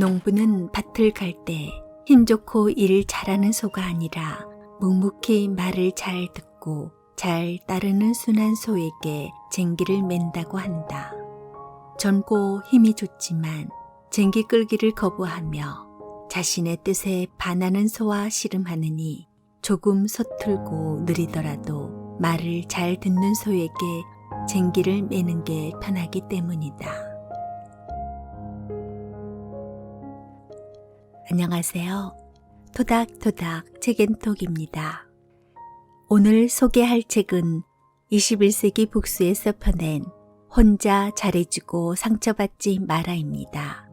농부는 밭을 갈 때 힘 좋고 일 잘하는 소가 아니라 묵묵히 말을 잘 듣고 잘 따르는 순한 소에게 쟁기를 맨다고 한다. 젊고 힘이 좋지만 쟁기 끌기를 거부하며 자신의 뜻에 반하는 소와 씨름하느니 조금 서툴고 느리더라도 말을 잘 듣는 소에게 쟁기를 매는 게 편하기 때문이다. 안녕하세요. 토닥토닥 책앤톡입니다. 오늘 소개할 책은 21세기 북수에서 펴낸 혼자 잘해주고 상처받지 마라입니다.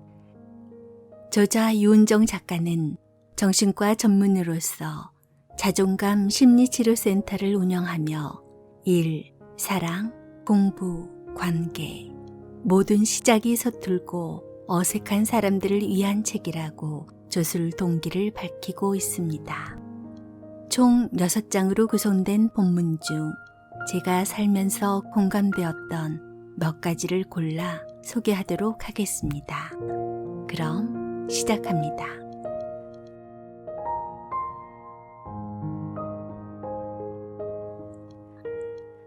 저자 유은정 작가는 정신과 전문의로서 자존감 심리치료센터를 운영하며 일, 사랑, 공부, 관계, 모든 시작이 서툴고 어색한 사람들을 위한 책이라고 조술 동기를 밝히고 있습니다. 총 6장으로 구성된 본문 중 제가 살면서 공감되었던 몇 가지를 골라 소개하도록 하겠습니다. 그럼 시작합니다.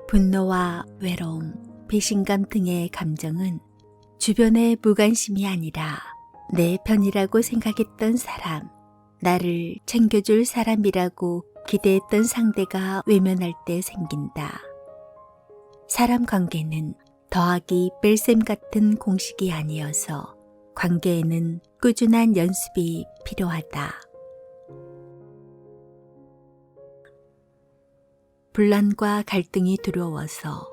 분노와 외로움, 배신감 등의 감정은 주변의 무관심이 아니라 내 편이라고 생각했던 사람, 나를 챙겨줄 사람이라고 기대했던 상대가 외면할 때 생긴다. 사람 관계는 더하기 뺄셈 같은 공식이 아니어서 관계에는 꾸준한 연습이 필요하다. 분란과 갈등이 두려워서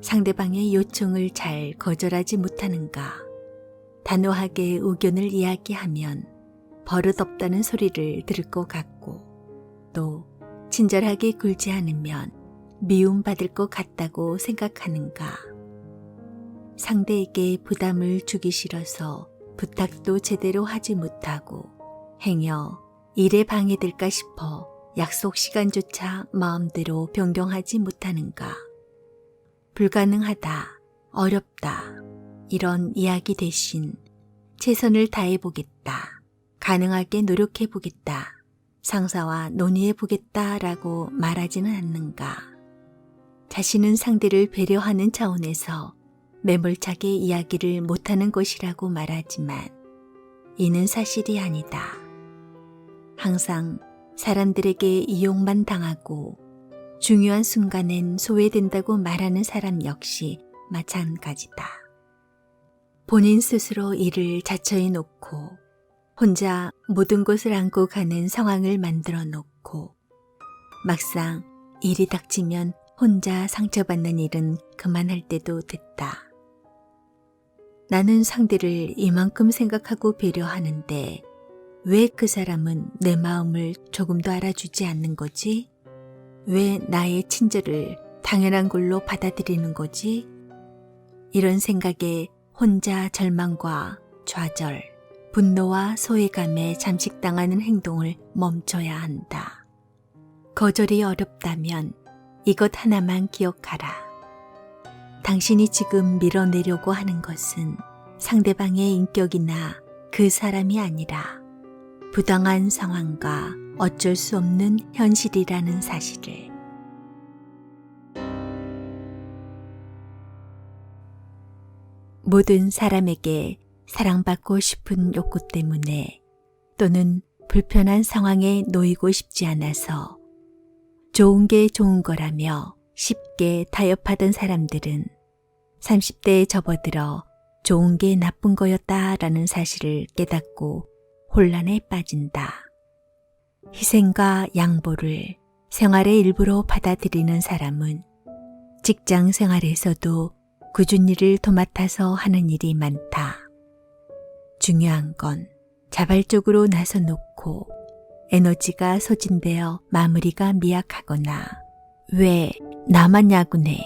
상대방의 요청을 잘 거절하지 못하는가. 단호하게 의견을 이야기하면 버릇없다는 소리를 들을 것 같고 또 친절하게 굴지 않으면 미움받을 것 같다고 생각하는가. 상대에게 부담을 주기 싫어서 부탁도 제대로 하지 못하고 행여 일에 방해될까 싶어 약속 시간조차 마음대로 변경하지 못하는가. 불가능하다, 어렵다, 이런 이야기 대신 최선을 다해 보겠다, 가능하게 노력해 보겠다, 상사와 논의해 보겠다 라고 말하지는 않는가. 자신은 상대를 배려하는 차원에서 매몰차게 이야기를 못하는 것이라고 말하지만 이는 사실이 아니다. 항상 사람들에게 이용만 당하고 중요한 순간엔 소외된다고 말하는 사람 역시 마찬가지다. 본인 스스로 일을 자처해 놓고 혼자 모든 것을 안고 가는 상황을 만들어 놓고 막상 일이 닥치면 혼자 상처받는 일은 그만할 때도 됐다. 나는 상대를 이만큼 생각하고 배려하는데 왜 그 사람은 내 마음을 조금도 알아주지 않는 거지? 왜 나의 친절을 당연한 걸로 받아들이는 거지? 이런 생각에 혼자 절망과 좌절, 분노와 소외감에 잠식당하는 행동을 멈춰야 한다. 거절이 어렵다면 이것 하나만 기억하라. 당신이 지금 밀어내려고 하는 것은 상대방의 인격이나 그 사람이 아니라 부당한 상황과 어쩔 수 없는 현실이라는 사실을. 모든 사람에게 사랑받고 싶은 욕구 때문에 또는 불편한 상황에 놓이고 싶지 않아서 좋은 게 좋은 거라며 쉽게 타협하던 사람들은 30대에 접어들어 좋은 게 나쁜 거였다라는 사실을 깨닫고 혼란에 빠진다. 희생과 양보를 생활의 일부로 받아들이는 사람은 직장 생활에서도 꾸준 일을 도맡아서 하는 일이 많다. 중요한 건 자발적으로 나서 놓고 에너지가 소진되어 마무리가 미약하거나 왜 나만 야구네?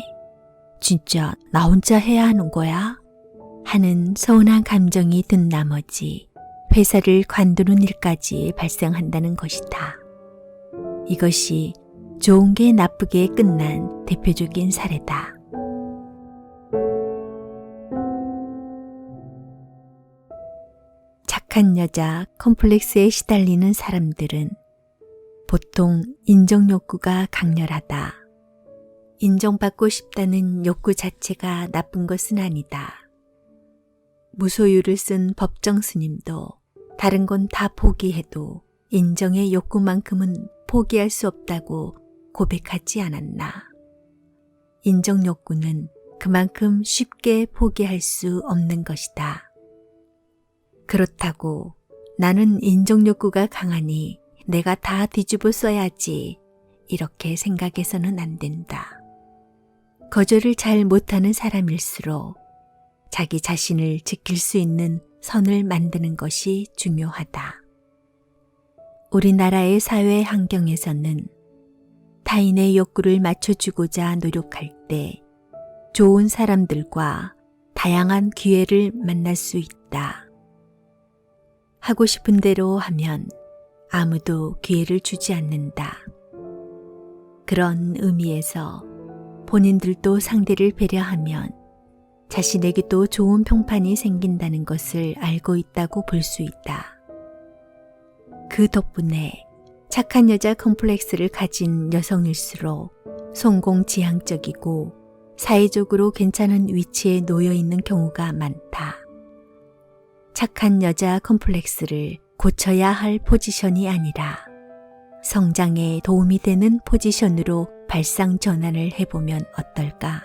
진짜 나 혼자 해야 하는 거야? 하는 서운한 감정이 든 나머지 회사를 관두는 일까지 발생한다는 것이다. 이것이 좋은 게 나쁘게 끝난 대표적인 사례다. 착한 여자 컴플렉스에 시달리는 사람들은 보통 인정 욕구가 강렬하다. 인정받고 싶다는 욕구 자체가 나쁜 것은 아니다. 무소유를 쓴 법정 스님도 다른 건 다 포기해도 인정의 욕구만큼은 포기할 수 없다고 고백하지 않았나. 인정 욕구는 그만큼 쉽게 포기할 수 없는 것이다. 그렇다고 나는 인정 욕구가 강하니 내가 다 뒤집어 써야지 이렇게 생각해서는 안 된다. 거절을 잘 못하는 사람일수록 자기 자신을 지킬 수 있는 선을 만드는 것이 중요하다. 우리나라의 사회 환경에서는 타인의 욕구를 맞춰주고자 노력할 때 좋은 사람들과 다양한 기회를 만날 수 있다. 하고 싶은 대로 하면 아무도 기회를 주지 않는다. 그런 의미에서 본인들도 상대를 배려하면 자신에게도 좋은 평판이 생긴다는 것을 알고 있다고 볼 수 있다. 그 덕분에 착한 여자 컴플렉스를 가진 여성일수록 성공 지향적이고 사회적으로 괜찮은 위치에 놓여 있는 경우가 많다. 착한 여자 컴플렉스를 고쳐야 할 포지션이 아니라 성장에 도움이 되는 포지션으로 발상 전환을 해보면 어떨까?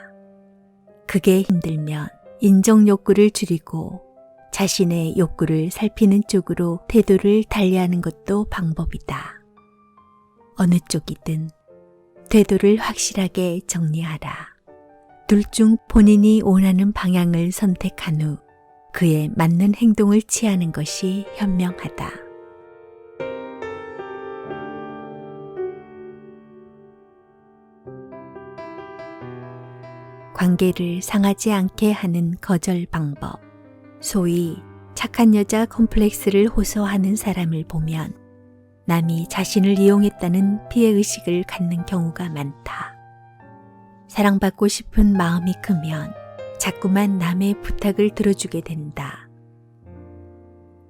그게 힘들면 인정 욕구를 줄이고 자신의 욕구를 살피는 쪽으로 태도를 달리하는 것도 방법이다. 어느 쪽이든 태도를 확실하게 정리하라. 둘 중 본인이 원하는 방향을 선택한 후 그에 맞는 행동을 취하는 것이 현명하다. 관계를 상하지 않게 하는 거절 방법. 소위 착한 여자 컴플렉스를 호소하는 사람을 보면 남이 자신을 이용했다는 피해의식을 갖는 경우가 많다. 사랑받고 싶은 마음이 크면 자꾸만 남의 부탁을 들어주게 된다.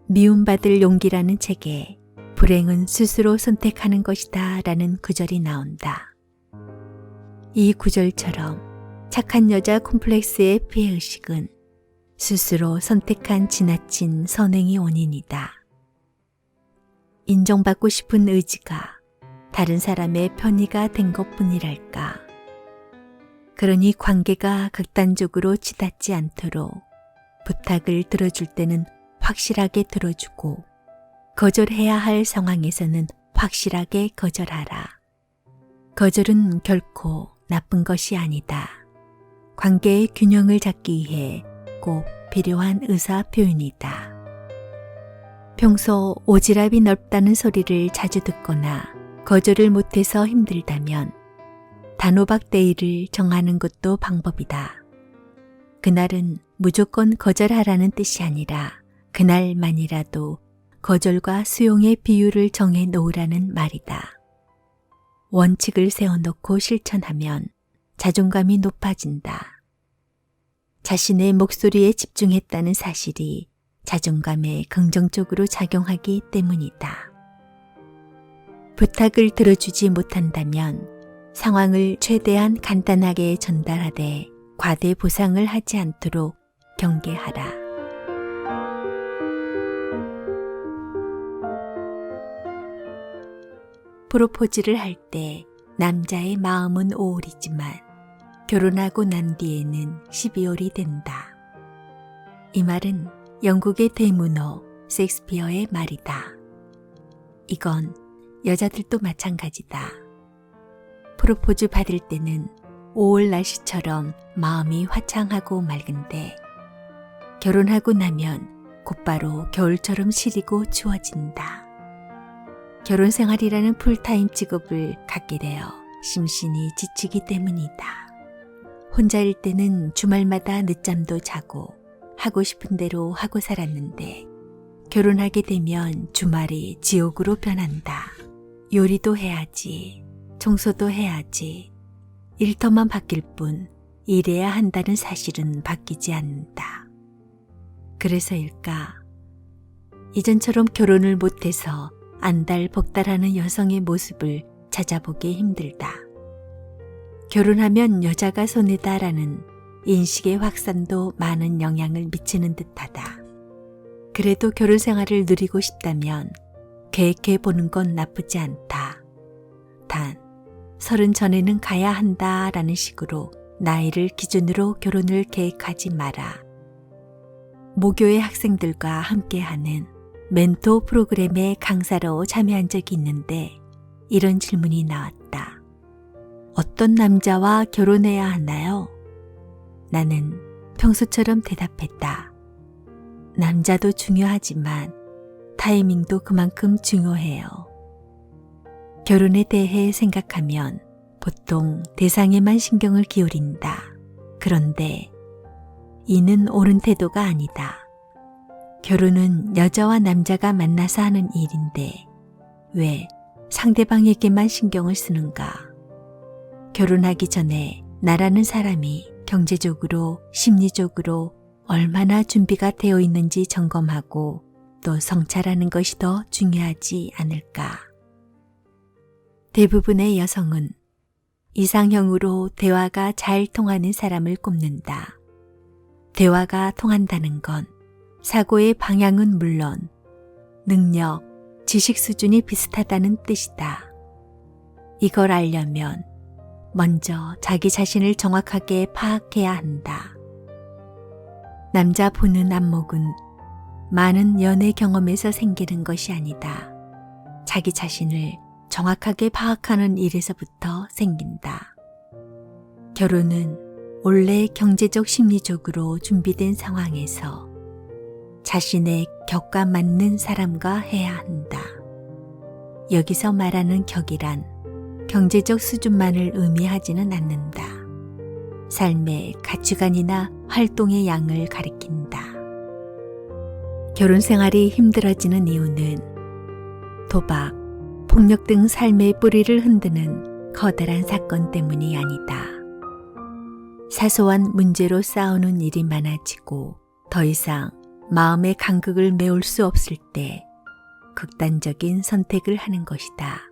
미움받을 용기라는 책에 불행은 스스로 선택하는 것이다 라는 구절이 나온다. 이 구절처럼 착한 여자 콤플렉스의 피해의식은 스스로 선택한 지나친 선행이 원인이다. 인정받고 싶은 의지가 다른 사람의 편의가 된 것 뿐이랄까. 그러니 관계가 극단적으로 치닫지 않도록 부탁을 들어줄 때는 확실하게 들어주고 거절해야 할 상황에서는 확실하게 거절하라. 거절은 결코 나쁜 것이 아니다. 관계의 균형을 잡기 위해 꼭 필요한 의사 표현이다. 평소 오지랖이 넓다는 소리를 자주 듣거나 거절을 못해서 힘들다면 단호박 데이를 정하는 것도 방법이다. 그날은 무조건 거절하라는 뜻이 아니라 그날만이라도 거절과 수용의 비율을 정해 놓으라는 말이다. 원칙을 세워놓고 실천하면 자존감이 높아진다. 자신의 목소리에 집중했다는 사실이 자존감에 긍정적으로 작용하기 때문이다. 부탁을 들어주지 못한다면 상황을 최대한 간단하게 전달하되 과대 보상을 하지 않도록 경계하라. 프로포즈를 할 때 남자의 마음은 5월이지만 결혼하고 난 뒤에는 12월이 된다. 이 말은 영국의 대문호 섹스피어의 말이다. 이건 여자들도 마찬가지다. 프로포즈 받을 때는 5월 날씨처럼 마음이 화창하고 맑은데 결혼하고 나면 곧바로 겨울처럼 시리고 추워진다. 결혼 생활이라는 풀타임 직업을 갖게 되어 심신이 지치기 때문이다. 혼자일 때는 주말마다 늦잠도 자고 하고 싶은 대로 하고 살았는데 결혼하게 되면 주말이 지옥으로 변한다. 요리도 해야지, 청소도 해야지. 일터만 바뀔 뿐 일해야 한다는 사실은 바뀌지 않는다. 그래서일까? 이전처럼 결혼을 못해서 안달 복달하는 여성의 모습을 찾아보기 힘들다. 결혼하면 여자가 손해다라는 인식의 확산도 많은 영향을 미치는 듯하다. 그래도 결혼 생활을 누리고 싶다면 계획해 보는 건 나쁘지 않다. 단, 서른 전에는 가야 한다 라는 식으로 나이를 기준으로 결혼을 계획하지 마라. 모교의 학생들과 함께하는 멘토 프로그램의 강사로 참여한 적이 있는데 이런 질문이 나왔다. 어떤 남자와 결혼해야 하나요? 나는 평소처럼 대답했다. 남자도 중요하지만 타이밍도 그만큼 중요해요. 결혼에 대해 생각하면 보통 대상에만 신경을 기울인다. 그런데 이는 옳은 태도가 아니다. 결혼은 여자와 남자가 만나서 하는 일인데 왜 상대방에게만 신경을 쓰는가? 결혼하기 전에 나라는 사람이 경제적으로, 심리적으로 얼마나 준비가 되어 있는지 점검하고 또 성찰하는 것이 더 중요하지 않을까. 대부분의 여성은 이상형으로 대화가 잘 통하는 사람을 꼽는다. 대화가 통한다는 건 사고의 방향은 물론 능력, 지식 수준이 비슷하다는 뜻이다. 이걸 알려면 먼저 자기 자신을 정확하게 파악해야 한다. 남자 보는 안목은 많은 연애 경험에서 생기는 것이 아니다. 자기 자신을 정확하게 파악하는 일에서부터 생긴다. 결혼은 원래 경제적 심리적으로 준비된 상황에서 자신의 격과 맞는 사람과 해야 한다. 여기서 말하는 격이란 경제적 수준만을 의미하지는 않는다. 삶의 가치관이나 활동의 양을 가리킨다. 결혼 생활이 힘들어지는 이유는 도박, 폭력 등 삶의 뿌리를 흔드는 커다란 사건 때문이 아니다. 사소한 문제로 싸우는 일이 많아지고 더 이상 마음의 간극을 메울 수 없을 때 극단적인 선택을 하는 것이다.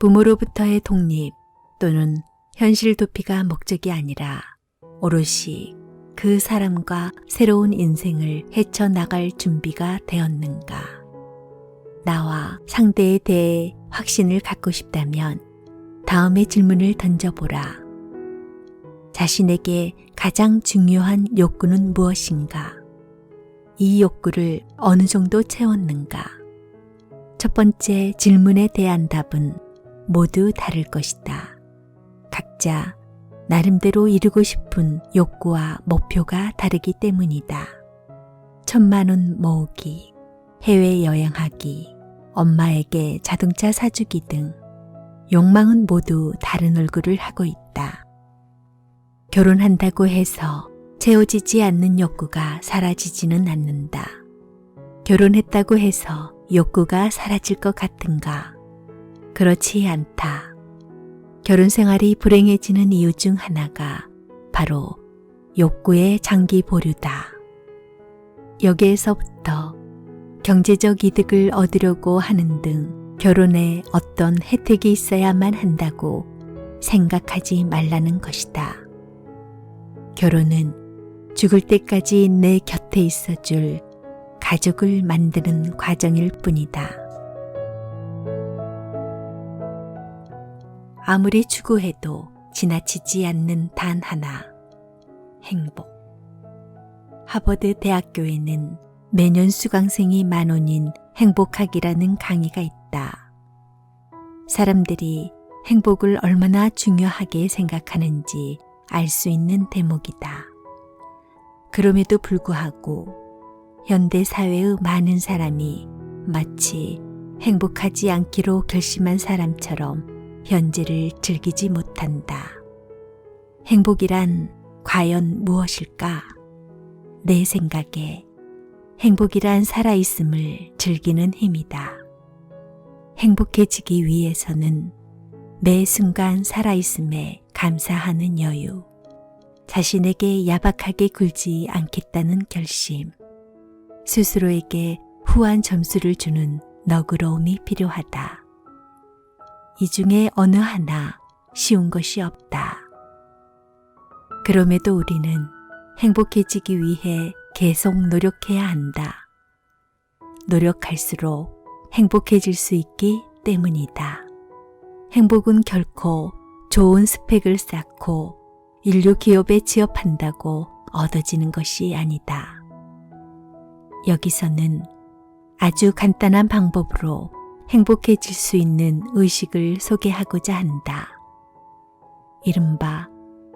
부모로부터의 독립 또는 현실 도피가 목적이 아니라 오롯이 그 사람과 새로운 인생을 헤쳐나갈 준비가 되었는가. 나와 상대에 대해 확신을 갖고 싶다면 다음의 질문을 던져보라. 자신에게 가장 중요한 욕구는 무엇인가? 이 욕구를 어느 정도 채웠는가? 첫 번째 질문에 대한 답은 모두 다를 것이다. 각자 나름대로 이루고 싶은 욕구와 목표가 다르기 때문이다. 천만 원 모으기, 해외 여행하기, 엄마에게 자동차 사주기 등 욕망은 모두 다른 얼굴을 하고 있다. 결혼한다고 해서 채워지지 않는 욕구가 사라지지는 않는다. 결혼했다고 해서 욕구가 사라질 것 같은가? 그렇지 않다. 결혼 생활이 불행해지는 이유 중 하나가 바로 욕구의 장기 보류다. 여기에서부터 경제적 이득을 얻으려고 하는 등 결혼에 어떤 혜택이 있어야만 한다고 생각하지 말라는 것이다. 결혼은 죽을 때까지 내 곁에 있어줄 가족을 만드는 과정일 뿐이다. 아무리 추구해도 지나치지 않는 단 하나, 행복. 하버드 대학교에는 매년 수강생이 만 원인 행복하기라는 강의가 있다. 사람들이 행복을 얼마나 중요하게 생각하는지 알 수 있는 대목이다. 그럼에도 불구하고 현대 사회의 많은 사람이 마치 행복하지 않기로 결심한 사람처럼 현재를 즐기지 못한다. 행복이란 과연 무엇일까? 내 생각에 행복이란 살아있음을 즐기는 힘이다. 행복해지기 위해서는 매 순간 살아있음에 감사하는 여유, 자신에게 야박하게 굴지 않겠다는 결심, 스스로에게 후한 점수를 주는 너그러움이 필요하다. 이 중에 어느 하나 쉬운 것이 없다. 그럼에도 우리는 행복해지기 위해 계속 노력해야 한다. 노력할수록 행복해질 수 있기 때문이다. 행복은 결코 좋은 스펙을 쌓고 인류 기업에 취업한다고 얻어지는 것이 아니다. 여기서는 아주 간단한 방법으로 행복해질 수 있는 의식을 소개하고자 한다. 이른바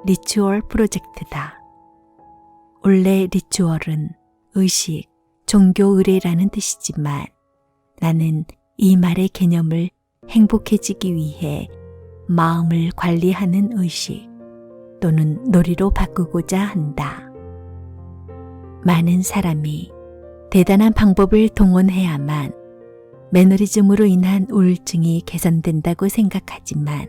리추얼 프로젝트다. 원래 리추얼은 의식, 종교 의례라는 뜻이지만 나는 이 말의 개념을 행복해지기 위해 마음을 관리하는 의식 또는 놀이로 바꾸고자 한다. 많은 사람이 대단한 방법을 동원해야만 매너리즘으로 인한 우울증이 개선된다고 생각하지만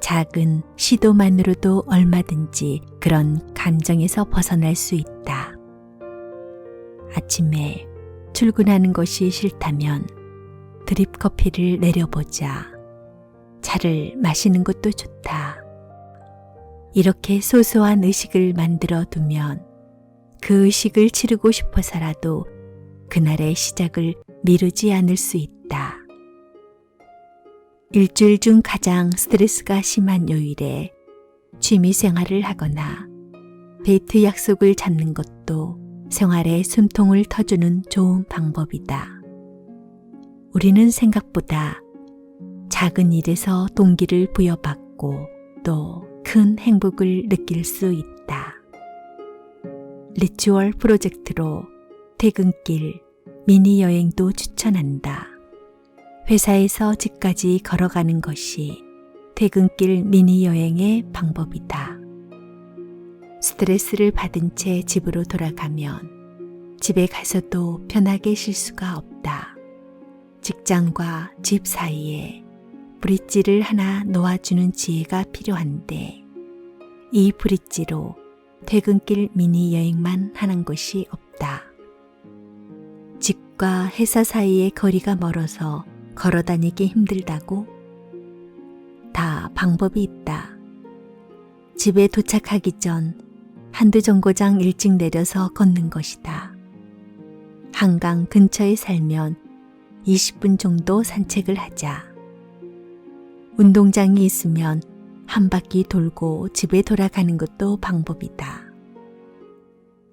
작은 시도만으로도 얼마든지 그런 감정에서 벗어날 수 있다. 아침에 출근하는 것이 싫다면 드립 커피를 내려보자. 차를 마시는 것도 좋다. 이렇게 소소한 의식을 만들어 두면 그 의식을 치르고 싶어서라도 그날의 시작을 미루지 않을 수 있다. 일주일 중 가장 스트레스가 심한 요일에 취미 생활을 하거나 데이트 약속을 잡는 것도 생활의 숨통을 터주는 좋은 방법이다. 우리는 생각보다 작은 일에서 동기를 부여받고 또 큰 행복을 느낄 수 있다. 리추얼 프로젝트로 퇴근길 미니 여행도 추천한다. 회사에서 집까지 걸어가는 것이 퇴근길 미니 여행의 방법이다. 스트레스를 받은 채 집으로 돌아가면 집에 가서도 편하게 쉴 수가 없다. 직장과 집 사이에 브릿지를 하나 놓아주는 지혜가 필요한데 이 브릿지로 퇴근길 미니 여행만 하는 것이 없다. 집과 회사 사이의 거리가 멀어서 걸어 다니기 힘들다고? 다 방법이 있다. 집에 도착하기 전 한두 정거장 일찍 내려서 걷는 것이다. 한강 근처에 살면 20분 정도 산책을 하자. 운동장이 있으면 한 바퀴 돌고 집에 돌아가는 것도 방법이다.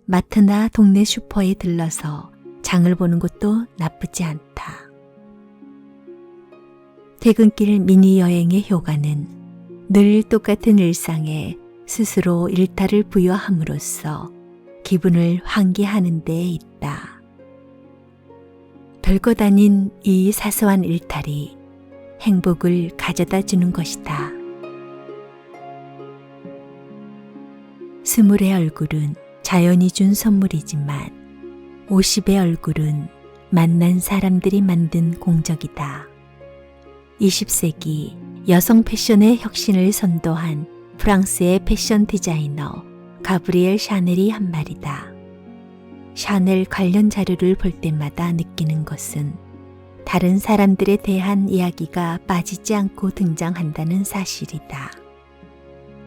마트나 동네 슈퍼에 들러서 장을 보는 것도 나쁘지 않다. 퇴근길 미니 여행의 효과는 늘 똑같은 일상에 스스로 일탈을 부여함으로써 기분을 환기하는 데 있다. 별것 아닌 이 사소한 일탈이 행복을 가져다 주는 것이다. 스물의 얼굴은 자연이 준 선물이지만 오십의 얼굴은 만난 사람들이 만든 공적이다. 20세기 여성 패션의 혁신을 선도한 프랑스의 패션 디자이너 가브리엘 샤넬이 한 말이다. 샤넬 관련 자료를 볼 때마다 느끼는 것은 다른 사람들에 대한 이야기가 빠지지 않고 등장한다는 사실이다.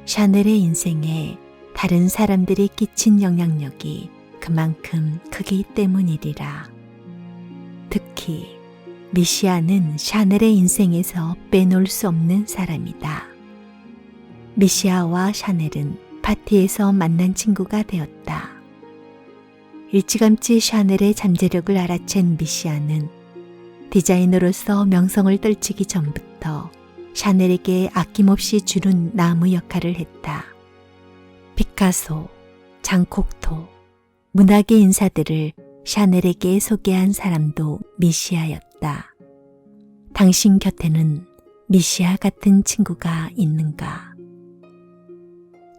샤넬의 인생에 다른 사람들이 끼친 영향력이 그만큼 크기 때문이리라. 특히 미시아는 샤넬의 인생에서 빼놓을 수 없는 사람이다. 미시아와 샤넬은 파티에서 만난 친구가 되었다. 일찌감치 샤넬의 잠재력을 알아챈 미시아는 디자이너로서 명성을 떨치기 전부터 샤넬에게 아낌없이 주는 나무 역할을 했다. 피카소, 장콕토, 문학의 인사들을 샤넬에게 소개한 사람도 미시아였다. 당신 곁에는 미시아 같은 친구가 있는가?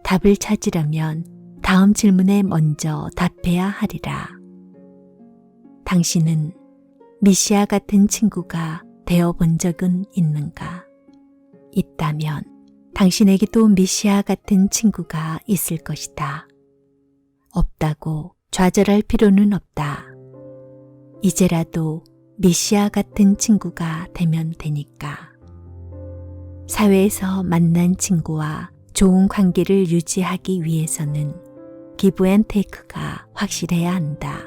답을 찾으려면 다음 질문에 먼저 답해야 하리라. 당신은 미시아 같은 친구가 되어 본 적은 있는가? 있다면 당신에게도 미시아 같은 친구가 있을 것이다. 없다고 좌절할 필요는 없다. 이제라도 메시아 같은 친구가 되면 되니까. 사회에서 만난 친구와 좋은 관계를 유지하기 위해서는 기브 앤 테이크가 확실해야 한다.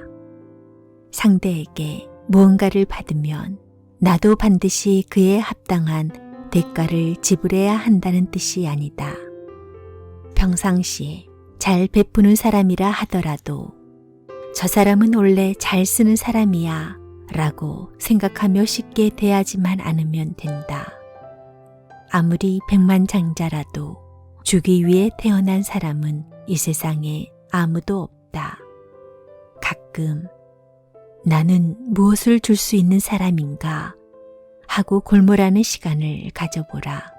상대에게 무언가를 받으면 나도 반드시 그에 합당한 대가를 지불해야 한다는 뜻이 아니다. 평상시에 잘 베푸는 사람이라 하더라도 저 사람은 원래 잘 쓰는 사람이야 라고 생각하며 쉽게 대하지만 않으면 된다. 아무리 백만장자라도 주기 위해 태어난 사람은 이 세상에 아무도 없다. 가끔 나는 무엇을 줄 수 있는 사람인가 하고 골몰하는 시간을 가져보라.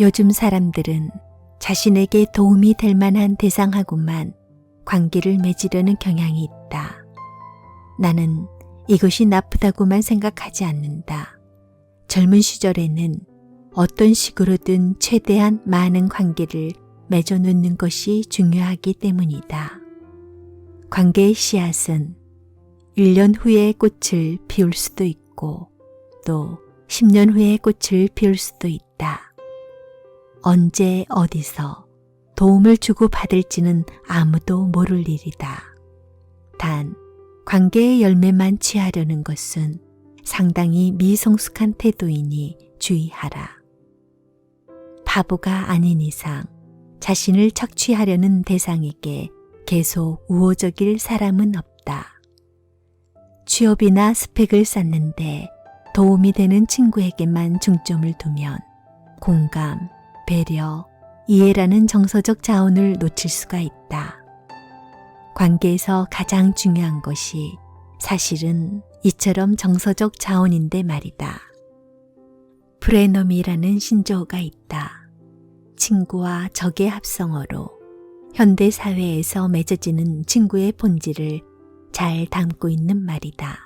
요즘 사람들은 자신에게 도움이 될 만한 대상하고만 관계를 맺으려는 경향이 있다. 나는 이것이 나쁘다고만 생각하지 않는다. 젊은 시절에는 어떤 식으로든 최대한 많은 관계를 맺어놓는 것이 중요하기 때문이다. 관계의 씨앗은 1년 후에 꽃을 피울 수도 있고 또 10년 후에 꽃을 피울 수도 있다. 언제 어디서 도움을 주고 받을지는 아무도 모를 일이다. 단, 관계의 열매만 취하려는 것은 상당히 미성숙한 태도이니 주의하라. 바보가 아닌 이상 자신을 착취하려는 대상에게 계속 우호적일 사람은 없다. 취업이나 스펙을 쌓는데 도움이 되는 친구에게만 중점을 두면 공감, 배려, 이해라는 정서적 자원을 놓칠 수가 있다. 관계에서 가장 중요한 것이 사실은 이처럼 정서적 자원인데 말이다. 프레너미라는 신조어가 있다. 친구와 적의 합성어로 현대 사회에서 맺어지는 친구의 본질을 잘 담고 있는 말이다.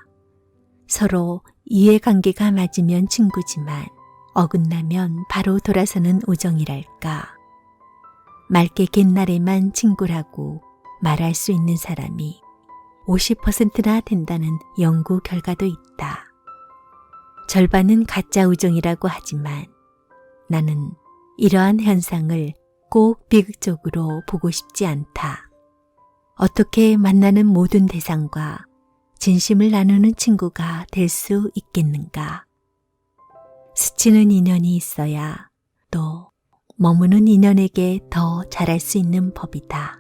서로 이해관계가 맞으면 친구지만 어긋나면 바로 돌아서는 우정이랄까. 맑게 갯날에만 친구라고 말할 수 있는 사람이 50%나 된다는 연구 결과도 있다. 절반은 가짜 우정이라고 하지만 나는 이러한 현상을 꼭 비극적으로 보고 싶지 않다. 어떻게 만나는 모든 대상과 진심을 나누는 친구가 될 수 있겠는가? 스치는 인연이 있어야 또 머무는 인연에게 더 잘할 수 있는 법이다.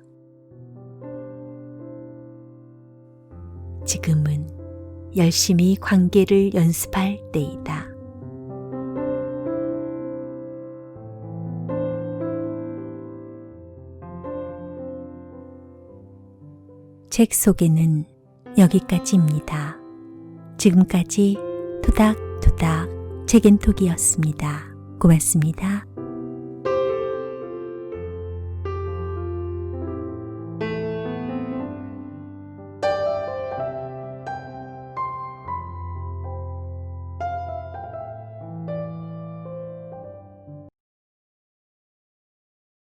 지금은 열심히 관계를 연습할 때이다. 책 소개는 여기까지입니다. 지금까지 토닥토닥 책앤톡이었습니다. 고맙습니다.